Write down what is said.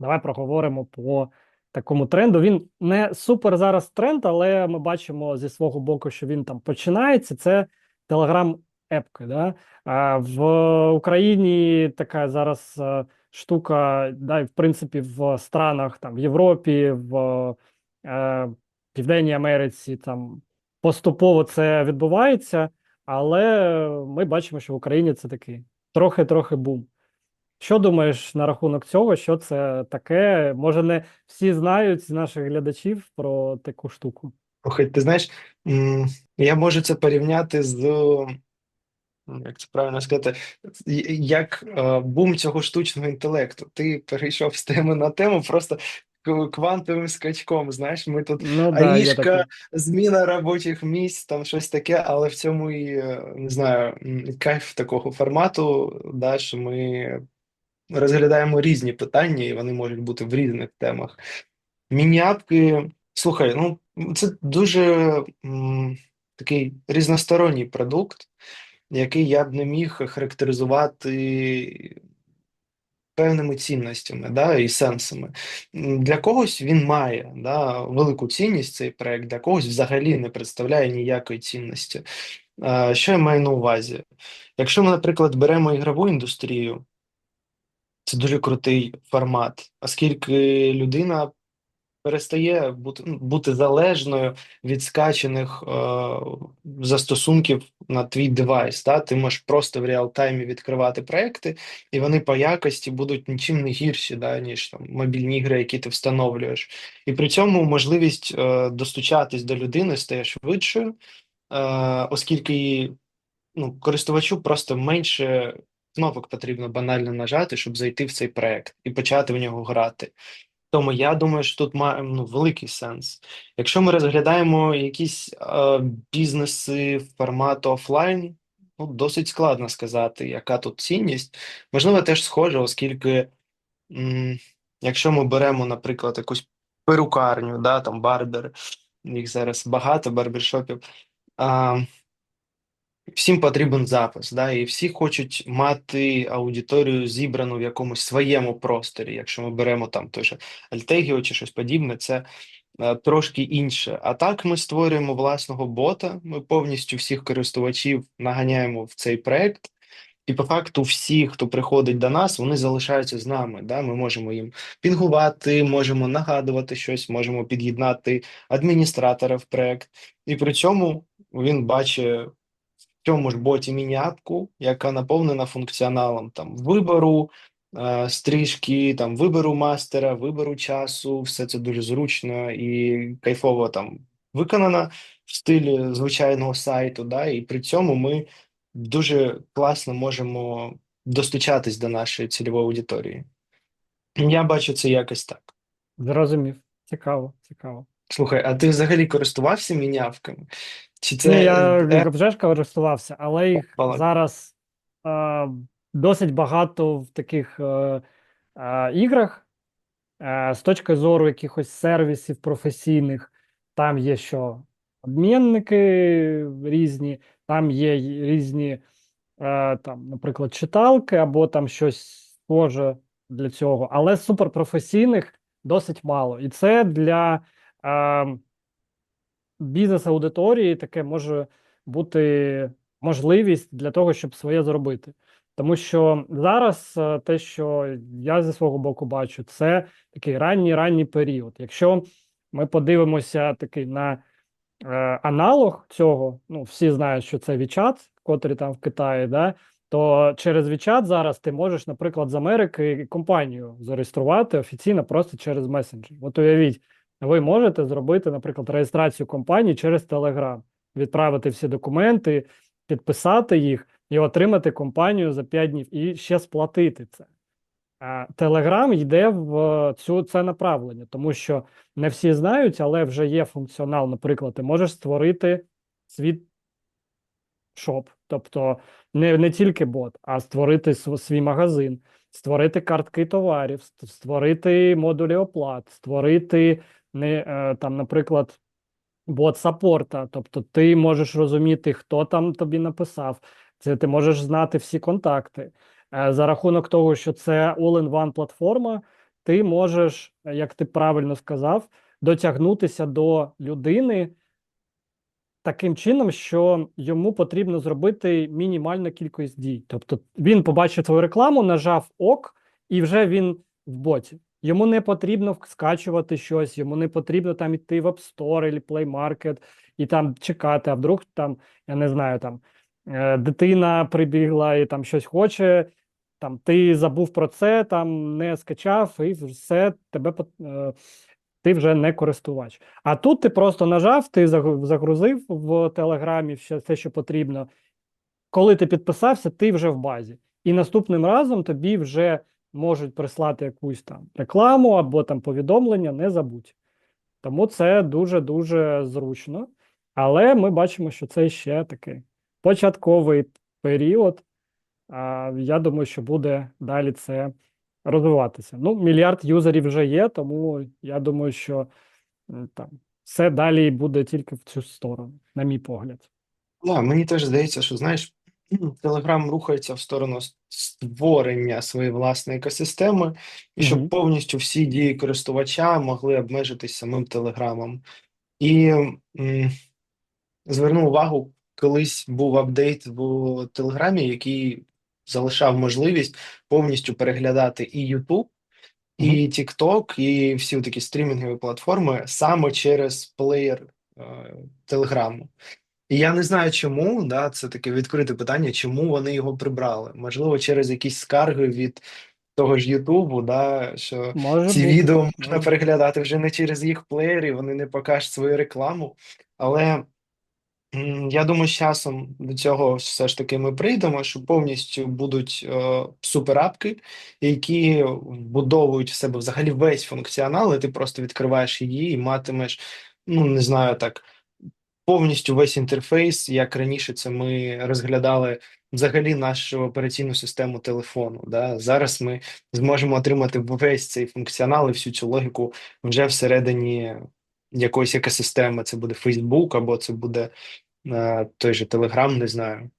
Давай проговоримо по такому тренду. Він не супер зараз тренд, але ми бачимо зі свого боку, що він там починається. Це Telegram епки. Да? В Україні така зараз е, штука, да, в принципі, в странах там в Європі, в е, Південній Америці там поступово це відбувається, але ми бачимо, що в Україні це такий трохи-трохи бум. Що думаєш на рахунок цього? Що це таке? Може, не всі знають з наших глядачів про таку штуку? Слухай, ти знаєш, я можу це порівняти з, як це правильно сказати, як е, бум цього штучного інтелекту. Ти перейшов з теми на тему просто квантовим скачком. Знаєш, ми тут Ну да, аїшка, зміна робочих місць, там щось таке, але в цьому і е, не знаю, кайф такого формату, да, що ми розглядаємо різні питання, і вони можуть бути в різних темах. Міні-апки, слухай, ну це дуже м, такий різносторонній продукт, який я б не міг характеризувати певними цінностями, да, і сенсами. Для когось він має да, велику цінність, цей проект, для когось взагалі не представляє ніякої цінності. Що я маю на увазі? Якщо ми, наприклад, беремо ігрову індустрію, це дуже крутий формат, оскільки людина перестає бути, ну, бути залежною від скачаних е, застосунків на твій девайс. Та? Ти можеш просто в реал-таймі відкривати проекти, і вони по якості будуть нічим не гірші, да, ніж там мобільні ігри, які ти встановлюєш. І при цьому можливість е, достучатись до людини стає швидшою, е, оскільки ну, користувачу просто менше кнопок потрібно банально нажати, щоб зайти в цей проект і почати в нього грати. Тому я думаю, що тут має ну, великий сенс. Якщо ми розглядаємо якісь е, бізнеси формату офлайн, ну досить складно сказати, яка тут цінність. Можливо, теж схоже, оскільки, м, якщо ми беремо, наприклад, якусь перукарню, да, там барбер, їх зараз багато барбершопів. А, Всім потрібен запис, да, і всі хочуть мати аудиторію зібрану в якомусь своєму просторі. Якщо ми беремо там той же Альтегіо чи щось подібне, це е, трошки інше. А так ми створюємо власного бота. Ми повністю всіх користувачів наганяємо в цей проект. І по факту всі, хто приходить до нас, вони залишаються з нами. Да? Ми можемо їм пінгувати, можемо нагадувати щось, можемо під'єднати адміністратора в проект. І при цьому він бачить цьому ж боті міні-апку, яка наповнена функціоналом там вибору е, стрижки, там вибору мастера, вибору часу. Все це дуже зручно і кайфово там виконано в стилі звичайного сайту. Да? І при цьому ми дуже класно можемо достучатись до нашої цільової аудиторії. Я бачу це якось так. Зрозумів. Цікаво, цікаво. Слухай, а ти взагалі користувався міні-апками? Чи це Ні, я е, вже ж користувався, але їх Опа. зараз е, досить багато в таких е, е, іграх. Е, з точки зору якихось сервісів професійних, там є що обмінники різні, там є й різні, е, там, наприклад, читалки або там щось схоже для цього, але суперпрофесійних досить мало. І це для бізнес-аудиторії таке може бути можливість для того, щоб своє зробити. Тому що зараз е, те, що я зі свого боку бачу, це такий ранній ранній період. Якщо ми подивимося такий на е, аналог цього, ну всі знають, що це WeChat, котрий там в Китаї, да, то через WeChat зараз ти можеш, наприклад, з Америки компанію зареєструвати офіційно просто через месенджер. От уявіть, ви можете зробити, наприклад, реєстрацію компанії через Telegram, відправити всі документи, підписати їх і отримати компанію за 5 днів і ще сплатити це. Telegram йде в цю це направлення, тому що не всі знають, але вже є функціонал. Наприклад, ти можеш створити свій шоп, тобто не, не тільки бот, а створити свій магазин, створити картки товарів, створити модулі оплат, створити не е, там, наприклад, бот саппорта. Тобто, ти можеш розуміти, хто там тобі написав. Це ти можеш знати всі контакти. Е, За рахунок того, що це all-in-one платформа, ти можеш, як ти правильно сказав, дотягнутися до людини таким чином, що йому потрібно зробити мінімальну кількість дій. Тобто він побачив твою рекламу, нажав ок, і вже він в боті. Йому не потрібно скачувати щось, йому не потрібно там іти в App Store або Play Market і там чекати, а вдруг там, я не знаю, там е, дитина прибігла і там щось хоче, там ти забув про це, там не скачав, і все тебе е, ти вже не користувач. А тут ти просто нажав, ти загрузив в Телеграмі все, що потрібно. Коли ти підписався, ти вже в базі. І наступним разом тобі вже можуть прислати якусь там рекламу або там повідомлення, не забудь. Тому це дуже-дуже зручно. Але ми бачимо, що це ще такий початковий період. Я думаю, що буде далі це розвиватися. Ну, мільярд юзерів вже є, тому я думаю, що там все далі буде тільки в цю сторону, на мій погляд. Да, мені теж здається, що знаєш, Telegram рухається в сторону створення своєї власної екосистеми, і щоб Мгм. повністю всі дії користувача могли обмежитись самим Телеграмом. І м, зверну увагу, колись був апдейт в Телеграмі, який залишав можливість повністю переглядати і YouTube, і TikTok, і всі такі стрімінгові платформи саме через плеєр е, Телеграму. І я не знаю, чому, да, це таке відкрите питання, чому вони його прибрали. Можливо, через якісь скарги від того ж Ютубу, да, що Може ці бути, відео можна бути. переглядати вже не через їх плеєри, вони не покажуть свою рекламу. Але я думаю, з часом до цього все ж таки ми прийдемо, що повністю будуть е, суперапки, які вбудовують в себе взагалі весь функціонал, і ти просто відкриваєш її і матимеш, ну не знаю так повністю весь інтерфейс, як раніше це ми розглядали взагалі нашу операційну систему телефону. Да? Зараз ми зможемо отримати весь цей функціонал і всю цю логіку вже всередині якоїсь екосистеми. Це буде Facebook або це буде е, той же Telegram, не знаю.